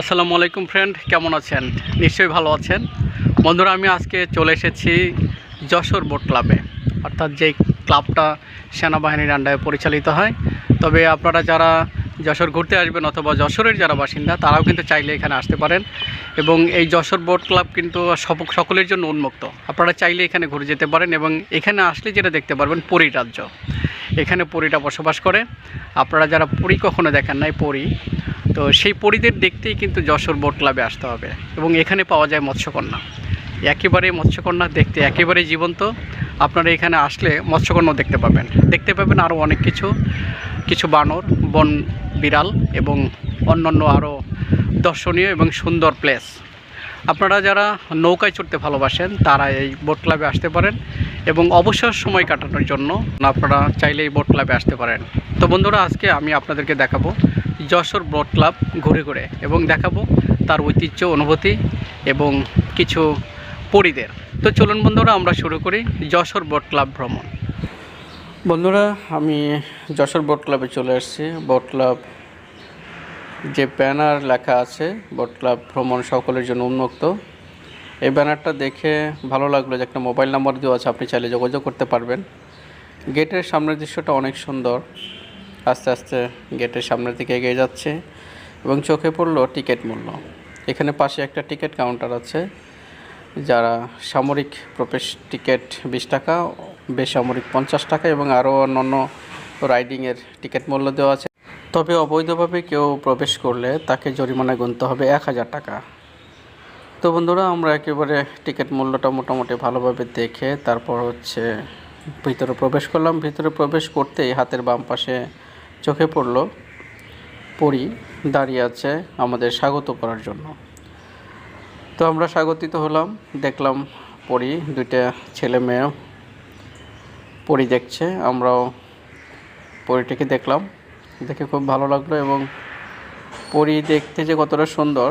আসসালামু আলাইকুম ফ্রেন্ড কেমন আছেন? নিশ্চয়ই ভালো আছেন। বন্ধুরা, আমি আজকে চলে এসেছি যশোর বোট ক্লাবে অর্থাৎ যে ক্লাবটা সেনাবাহিনীর আন্ডারে পরিচালিত হয়। তবে আপনারা যারা যশোর ঘুরতে আসবেন অথবা যশোরের যারা বাসিন্দা, তারাও কিন্তু চাইলে এখানে আসতে পারেন। এবং এই যশোর বোট ক্লাব কিন্তু সকলের জন্য উন্মুক্ত। আপনারা চাইলে এখানে ঘুরে যেতে পারেন এবং এখানে আসলে যেটা দেখতে পারবেন, পরী রাজ্য। এখানে পরীটা বসবাস করে। আপনারা যারা পরী কখনো দেখেন নাই, পরী তো সেই পরীদের দেখতেই কিন্তু যশোর বোট ক্লাবে আসতে হবে এবং এখানে পাওয়া যায় মৎস্যকন্যা। একেবারে মৎস্যকন্যা দেখতে একেবারে জীবন্ত। আপনারা এখানে আসলে মৎস্যকন্যা দেখতে পাবেন। দেখতে পাবেন আরও অনেক কিছু কিছু বানর, বন বিড়াল এবং অন্যান্য আরও দর্শনীয় এবং সুন্দর প্লেস আপনারা যারা নৌকায় চড়তে ভালোবাসেন, তারা এই বোট ক্লাবে আসতে পারেন। এবং অবসর সময় কাটানোর জন্য আপনারা চাইলে এই বোট ক্লাবে আসতে পারেন। তো বন্ধুরা, আজকে আমি আপনাদেরকে দেখাবো যশোর বোট ক্লাব ঘুরে ঘুরে এবং দেখাবো তার ঐতিহ্য, অনুভূতি এবং কিছু পরিদের। তো চলুন বন্ধুরা, আমরা শুরু করি যশোর বোট ক্লাব ভ্রমণ। বন্ধুরা, আমি যশোর বোট ক্লাবে চলে এসেছি। বোট ক্লাব যে ব্যানার লেখা আছে বোট ক্লাব ভ্রমণ সকলের জন্য উন্মুক্ত। এই ব্যানারটা দেখে ভালো লাগল যে একটা মোবাইল নাম্বার দেওয়া আছে, আপনি চাইলে যোগাযোগ করতে পারবেন। গেটের সামনের দৃশ্যটা অনেক সুন্দর। আস্তে আস্তে গেটের সামনের দিকে এগিয়ে যাচ্ছে এবং চোখে পড়ল টিকিট মূল্য। এখানে পাশে একটা টিকিট কাউন্টার আছে, যারা সামরিক প্রবেশ টিকিট বিশ টাকা, বেসামরিক পঞ্চাশ টাকা এবং আরও অন্যান্য রাইডিংয়ের টিকিট মূল্য দেওয়া আছে। তবে অবৈধভাবে কেউ প্রবেশ করলে তাকে জরিমানা গুনতে হবে এক হাজার টাকা। তো বন্ধুরা, আমরা একেবারে টিকিট মূল্যটা মোটামুটি ভালোভাবে দেখে তারপর হচ্ছে ভিতরে প্রবেশ করলাম। ভিতরে প্রবেশ করতেই হাতের বাম পাশে চোখে পড়ল পরি দাঁড়িয়ে আছে আমাদের স্বাগত করার জন্য। তো আমরা স্বাগতিত হলাম, দেখলাম পরি, দুইটা ছেলে মেয়ে পরি দেখছে, আমরাও পরিটিকে দেখলাম। দেখে খুব ভালো লাগল এবং পরি দেখতে যে কতটা সুন্দর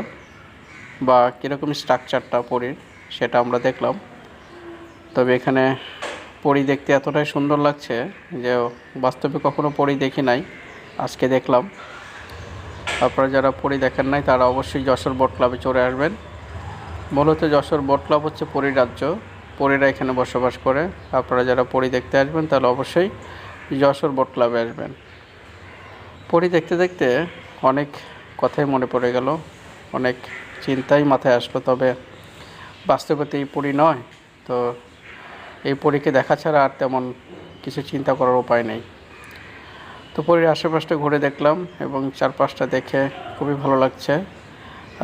বা কীরকম স্ট্রাকচারটা পরীর, সেটা আমরা দেখলাম। তবে এখানে পরি দেখতে এতটাই সুন্দর লাগছে যে বাস্তবে কখনো পরি দেখি নাই, আজকে দেখলাম। আপনারা যারা পরি দেখেন নাই, তারা অবশ্যই যশোর বোট ক্লাবে চলে আসবেন। মূলত যশোর বোট ক্লাব হচ্ছে পরি রাজ্য। পরীরা এখানে বসবাস করে। আপনারা যারা পরি দেখতে আসবেন, তাহলে অবশ্যই যশোর বোট ক্লাবে আসবেন। পরি দেখতে দেখতে অনেক কথাই মনে পড়ে গেল। অনেক চিন্তাই মাথায় আসলো, তবে বাস্তবতে এই পরি নয়। তো এই পরীকে দেখা ছাড়া আর তেমন কিছু চিন্তা করার উপায় নেই। তো পরীর আশেপাশটা ঘুরে দেখলাম এবং চারপাশটা দেখে খুবই ভালো লাগছে।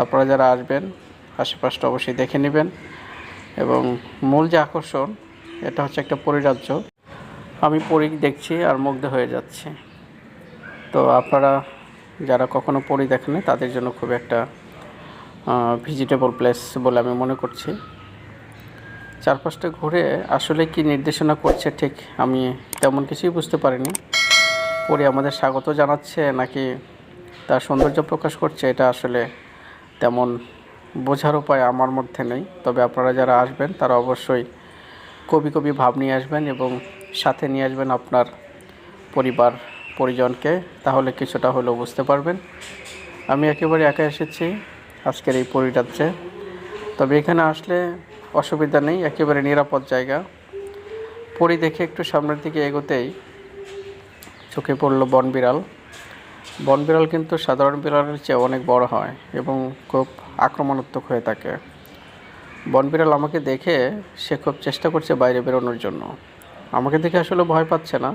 আপনারা যারা আসবেন, আশেপাশটা অবশ্যই দেখে নেবেন এবং মূল যে আকর্ষণ, এটা হচ্ছে একটা পরিরাজ্য। আমি পরী দেখছি আর মুগ্ধ হয়ে যাচ্ছি। তো আপনারা যারা কখনো পরী দেখেন তাদের জন্য খুব একটা ভিজিটেবল প্লেস বলে আমি মনে করছি। চারপাশটা ঘুরে আসলে কি নির্দেশনা করছে ঠিক আমি তেমন কিছুই বুঝতে পারিনি। পরে আমাদের স্বাগত জানাচ্ছে নাকি তার সৌন্দর্য প্রকাশ করছে এটা আসলে তেমন বোঝার উপায় আমার মধ্যে নেই। তবে আপনারা যারা আসবেন তারা অবশ্যই কবি কবি ভাব নিয়ে আসবেন এবং সাথে নিয়ে আসবেন আপনার পরিবার, পরিজনকে, তাহলে কিছুটা হলেও বুঝতে পারবেন। আমি একেবারে একা এসেছি। আজকের এই পরিরাজ্যে। তবে এখানে আসলে অসুবিধা নেই, একেবারে নিরাপদ জায়গা। পরি দেখে একটু সামনের দিকে এগোতেই চোখে পড়ল বন বিড়াল। বন বিড়াল কিন্তু সাধারণ বিড়ালের চেয়ে অনেক বড় হয় এবং খুব আক্রমণাত্মক হয়ে থাকে। বন বিড়াল আমাকে দেখে সে খুব চেষ্টা করছে বাইরে বেরোনোর জন্য। আমাকে দেখে আসলে ভয় পাচ্ছে না।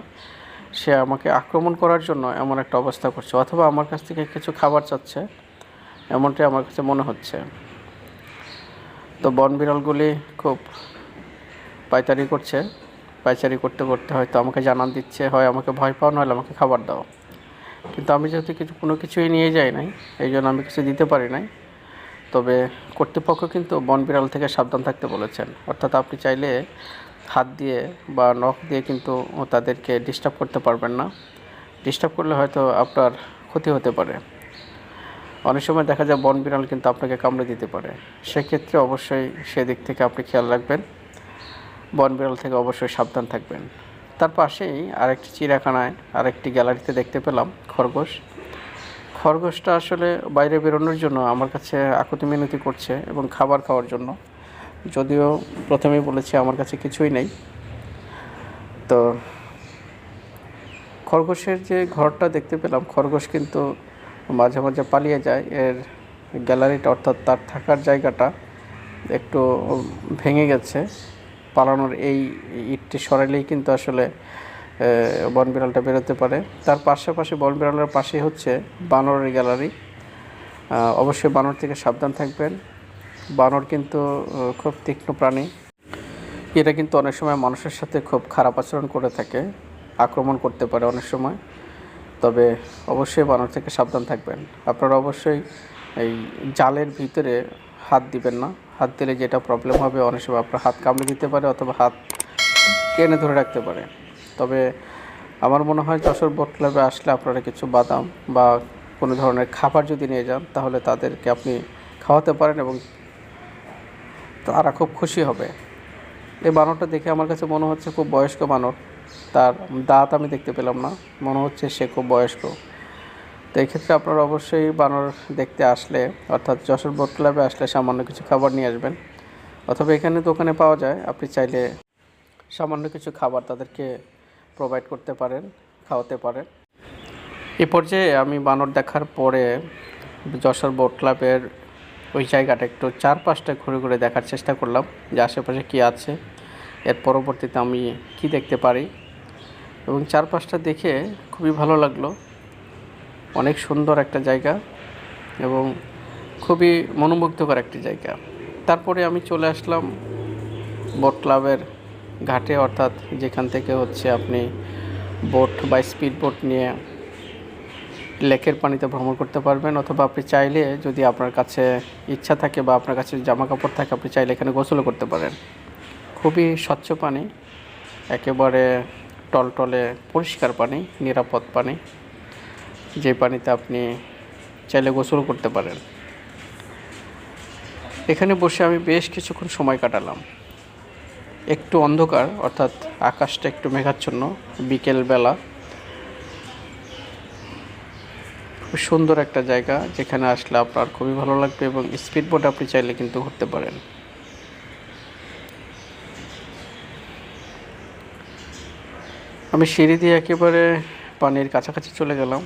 সে আমাকে আক্রমণ করার জন্য এমন একটা অবস্থা করছে, অথবা আমার কাছ থেকে কিছু খাবার চাচ্ছে। এমনটাই আমার কাছে মনে হচ্ছে। তো বন বিড়ালগুলি খুব পাইচারি করছে। পাইচারি করতে করতে হয়তো আমাকে জানান দিচ্ছে, হয় আমাকে ভয় পাও, নইলে আমাকে খাবার দাও। কিন্তু আমি যেহেতু কিছু, কোনো কিছুই নিয়ে যাই নাই, এই জন্য আমি কিছু দিতে পারি নাই। তবে কর্তৃপক্ষ কিন্তু বন বিড়াল থেকে সাবধান থাকতে বলেছেন। অর্থাৎ আপনি চাইলে হাত দিয়ে বা নখ দিয়ে কিন্তু তাদেরকে ডিস্টার্ব করতে পারবেন না। ডিস্টার্ব করলে হয়তো আপনার ক্ষতি হতে পারে। অনেক সময় দেখা যায় বন বিড়াল কিন্তু আপনাকে কামড়ে দিতে পারে। সেক্ষেত্রে অবশ্যই সেদিক থেকে আপনি খেয়াল রাখবেন। বন বিড়াল থেকে অবশ্যই সাবধান থাকবেন। তার পাশেই আরেকটি চিড়িয়াখানায় আরেকটি গ্যালারিতে দেখতে পেলাম, খরগোশ। খরগোশটা আসলে বাইরে বেরোনোর জন্য আমার কাছে আকুতি মিনতি করছে এবং খাবার খাওয়ার জন্য। যদিও প্রথমেই বলেছি আমার কাছে কিছুই নেই। তো খরগোশের যে ঘরটা দেখতে পেলাম, খরগোশ কিন্তু মাঝে মাঝে পালিয়ে যায়। এর গ্যালারিটা অর্থাৎ তার থাকার জায়গাটা একটু ভেঙে গেছে। পালানোর এই ইটটি সরাইলেই কিন্তু আসলে বন বিড়ালটা বেরোতে পারে। তার পাশাপাশি বন বিড়ালের পাশে হচ্ছে বানরের গ্যালারি। অবশ্যই বানর থেকে সাবধান থাকবেন। বানর কিন্তু খুব তীক্ষ্ণ প্রাণী। এরা কিন্তু অনেক সময় মানুষের সাথে খুব খারাপ আচরণ করে থাকে, আক্রমণ করতে পারে অনেক সময়। তবে অবশ্যই বানর থেকে সাবধান থাকবেন। আপনারা অবশ্যই এই জালের ভিতরে হাত দিবেন না। হাত দিলে যেটা প্রবলেম হবে, অনেক সময় আপনার হাত কামড়ে দিতে পারে অথবা হাত টেনে ধরে রাখতে পারে। তবে আমার মনে হয় যশোর বোট ক্লাবে আসলে আপনারা কিছু বাদাম বা কোনো ধরনের খাবার যদি নিয়ে যান, তাহলে তাদেরকে আপনি খাওয়াতে পারেন এবং তারা খুব খুশি হবে। এই বানরটা দেখে আমার কাছে মনে হচ্ছে খুব বয়স্ক বানর। তার দাঁত আমি দেখতে পেলাম না। মনে হচ্ছে সে খুব বয়স্ক। তো এক্ষেত্রে ক্ষেত্রে আপনারা অবশ্যই বানর দেখতে আসলে, অর্থাৎ যশোর বোট ক্লাবে আসলে সামান্য কিছু খাবার নিয়ে আসবেন। অথবা এখানে দোকানে পাওয়া যায়, আপনি চাইলে সামান্য কিছু খাবার তাদেরকে প্রোভাইড করতে পারেন, খাওয়াতে পারেন। এ পর্যায়ে আমি বানর দেখার পরে যশোর বোট ক্লাবের ওই জায়গাটা একটু চারপাশটা ঘুরে ঘুরে দেখার চেষ্টা করলাম, যে আশেপাশে কী আছে। এর পরবর্তীতে আমি কি দেখতে পারি? এবং চারপাশটা দেখে খুবই ভালো লাগল। অনেক সুন্দর একটা জায়গা এবং খুবই মনোমুগ্ধকর একটি জায়গা। তারপরে আমি চলে আসলাম বোট ক্লাবের ঘাটে, অর্থাৎ যেখান থেকে হচ্ছে আপনি বোট বা স্পিড বোট নিয়ে লেকের পানিতে ভ্রমণ করতে পারবেন, অথবা আপনি চাইলে যদি আপনার কাছে ইচ্ছা থাকে বা আপনার কাছে জামা কাপড় থাকে, আপনি চাইলে এখানে গোসলও করতে পারেন। খুবই স্বচ্ছ পানি, একেবারে টলটলে পরিষ্কার পানি, নিরাপদ পানি। যে পানিতে আপনি চাইলে গোসল করতে পারেন। এখানে বসে আমি বেশ কিছুক্ষণ সময় কাটালাম। একটু অন্ধকার, অর্থাৎ আকাশটা একটু মেঘাচ্ছন্ন, বিকেলবেলা। খুব সুন্দর একটা জায়গা, যেখানে আসলে আপনার খুবই ভালো লাগবে এবং স্পিড বোট আপনি চাইলে কিন্তু ঘুরতে পারেন। আমি সিঁড়ি দিয়ে একেবারে পানির কাছাকাছি চলে গেলাম।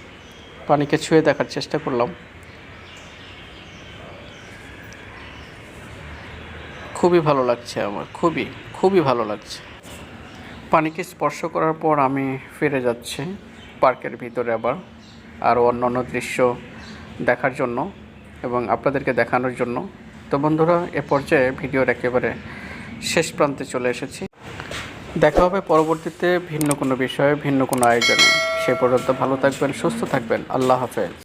পানিকে ছুঁয়ে দেখার চেষ্টা করলাম। খুবই ভালো লাগছে আমার, খুবই খুবই ভালো লাগছে। পানিকে স্পর্শ করার পর আমি ফিরে যাচ্ছি পার্কের ভিতরে আবার, আরও অন্যান্য দৃশ্য দেখার জন্য এবং আপনাদেরকে দেখানোর জন্য। তো বন্ধুরা, এ পর্যায়ে ভিডিওর একেবারে শেষ প্রান্তে চলে এসেছি। দেখা হবে পরবর্তীতে ভিন্ন কোনো বিষয়ে, ভিন্ন কোনো আয়োজনে। সে পর্যন্ত ভালো থাকবেন, সুস্থ থাকবেন। আল্লাহ হাফেজ।